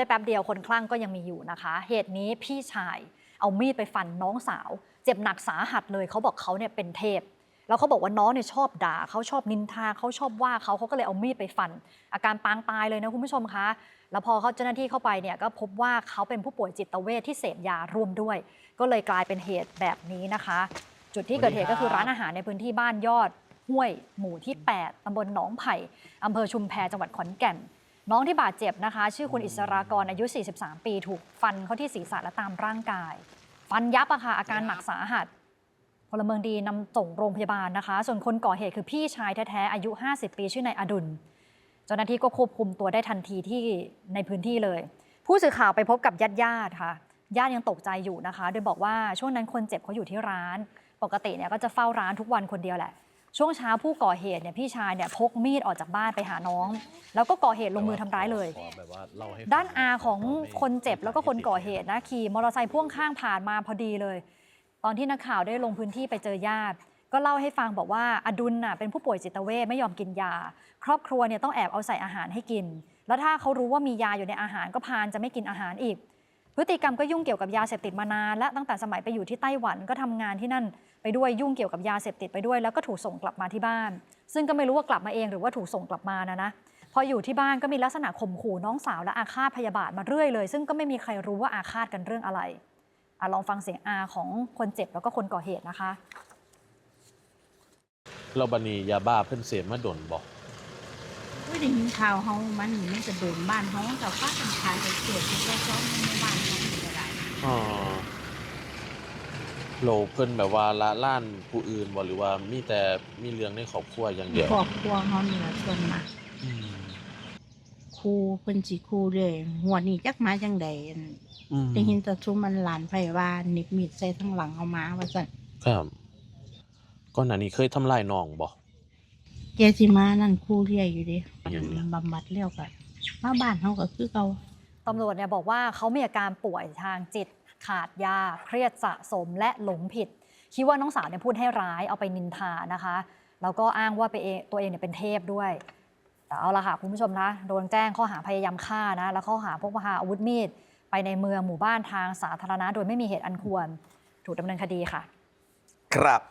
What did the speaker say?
ได้แป๊บเดียวคนคลั่งก็ยังมีอยู่นะคะ เหตุนี้พี่ชายเอามีดไปฟันน้องสาว เจ็บหนักสาหัสเลยเขาบอกเขาเนี่ยเป็นเทพ แล้วเขาบอกว่าน้องเนี่ยชอบด่าเขาชอบนินทาเขาชอบว่าเขาเขาก็เลยเอามีดไปฟัน อาการปางตายเลยนะคุณผู้ชมคะ แล้วพอเขาเจ้าหน้าที่เข้าไปเนี่ยก็พบว่าเขาเป็นผู้ป่วยจิตเวชที่เสพยาร่วมด้วย ก็เลยกลายเป็นเหตุแบบนี้นะคะ จุดที่เกิดเหตุก็คือร้านอาหารในพื้นที่บ้านยอดห้วยหมู่ที่ 8ตำบลหนองไผ่อำเภอชุมแพจังหวัดขอนแก่น น้องที่บาดเจ็บนะคะ ชื่อคุณอิสรากรอายุ 43 ปี ถูกฟันเข้าที่ศีรษะและตามร่างกาย ฟันยับอะค่ะอาการหนักสาหัสพลเมืองดีนำส่งโรงพยาบาลนะคะ ส่วนคนก่อเหตุคือพี่ชายแท้ๆอายุ 50 ปี ชื่อนายอดุลเจ้าหน้าที่ก็ควบคุมตัวได้ทันทีที่ในพื้นที่เลย ผู้สื่อข่าวไปพบกับญาติญาติๆค่ะญาติยังตกใจอยู่นะคะ โดยบอกว่าช่วงนั้นคนเจ็บเขาอยู่ที่ร้าน ปกติเนี่ยก็จะเฝ้าร้านทุกวันคนเดียวแหละ ช่วงเช้าผู้ก่อเหตุเนี่ยพี่ชายเนี่ยพกมีดออกจากบ้านไปหาน้อง แล้วก็ก่อเหตุลงมือทำร้ายเลยขอแบบว่าเล่าให้ฟังด้านอาของคนเจ็บแล้วก็คนก่อเหตุตุนะขี่มอเตอร์ไซค์พ่วงข้างผ่านมาพอดีเลย ตอนที่นักข่าวได้ลงพื้นที่ไปเจอญาติ ก็เล่าให้ฟังบอกว่าอดุลน่ะเป็นผู้ป่วยจิตเวชไม่ยอมกินยา ครอบครัวเนี่ยต้องแอบเอาใส่อาหารให้กิน แล้วถ้าเขารู้ว่ามียาอยู่ในอาหารก็พานจะไม่กินอาหารอีก พฤติกรรมก็ยุ่งเกี่ยวกับยาเสพติดมานานและตั้งแต่สมัยไปอยู่ที่ไต้หวันก็ทำงานที่นั่นไปด้วยยุ่งเกี่ยวกับยาเสพติดไปด้วย แล้วก็ถูกส่งกลับมาที่บ้าน ซึ่งก็ไม่รู้ว่ากลับมาเองหรือว่าถูกส่งกลับมานะนะพออยู่ที่บ้านก็มีลักษณะข่มขู่น้องสาวและอาฆาตพยาบาทมาเรื่อยเลย ซึ่งก็ไม่มีใครรู้ว่าอาฆาตกันเรื่องอะไรอะลองฟังเสียงอาของคนเจ็บแล้วก็คนก่อเหตุนะคะ เราบันนียาบ้าเพิ่นเสพมาดนบอกไม่ได้ยินข่าวเฮามันนี่มันจะโดนบ้านเฮากับฟ้ากันขายกันเกิดที่แค่ซ้อมในบ้านเฮานี่ก็ได้ อ๋อโลเพิ่นแบบว่าละล่านผู้อื่นบ่หรือว่ามีแต่มีเรื่องในครอบครัวอย่างเดียวครอบครัวเฮานี่ล่ะส่วนมากอืมครูเพิ่นสิครูเด้หัวดนี้จักมาจังไดอั่นอืมได้ยินแต่ซุมมันหลานไผว่าหนิบมีดใส่ทั้งหลังเอามาว่าซั่นครับก่อนหน้านี้เคยทำลายน้องบ่ แกสิมานั่นครูเรียอยู่เด้อย่างนี้ บำบัดแล้วก็มาบ้านเฮาก็คือเก่า ตำรวจเนี่ยบอกว่าเขามีอาการป่วยทางจิต ขาดยา เครียดสะสมและหลงผิด คิดว่าน้องสาวเนี่ยพูดให้ร้ายเอาไปนินทานะคะ แล้วก็อ้างว่าไปเองตัวเองเนี่ยเป็นเทพด้วย แต่เอาละค่ะคุณผู้ชมนะโดนแจ้งข้อหาพยายามฆ่านะแล้วข้อหาพกพาอาวุธมีดไปในเมืองหมู่บ้านทางสาธารณะ โดยไม่มีเหตุอันควร ถูกดำเนินคดีค่ะ ครับ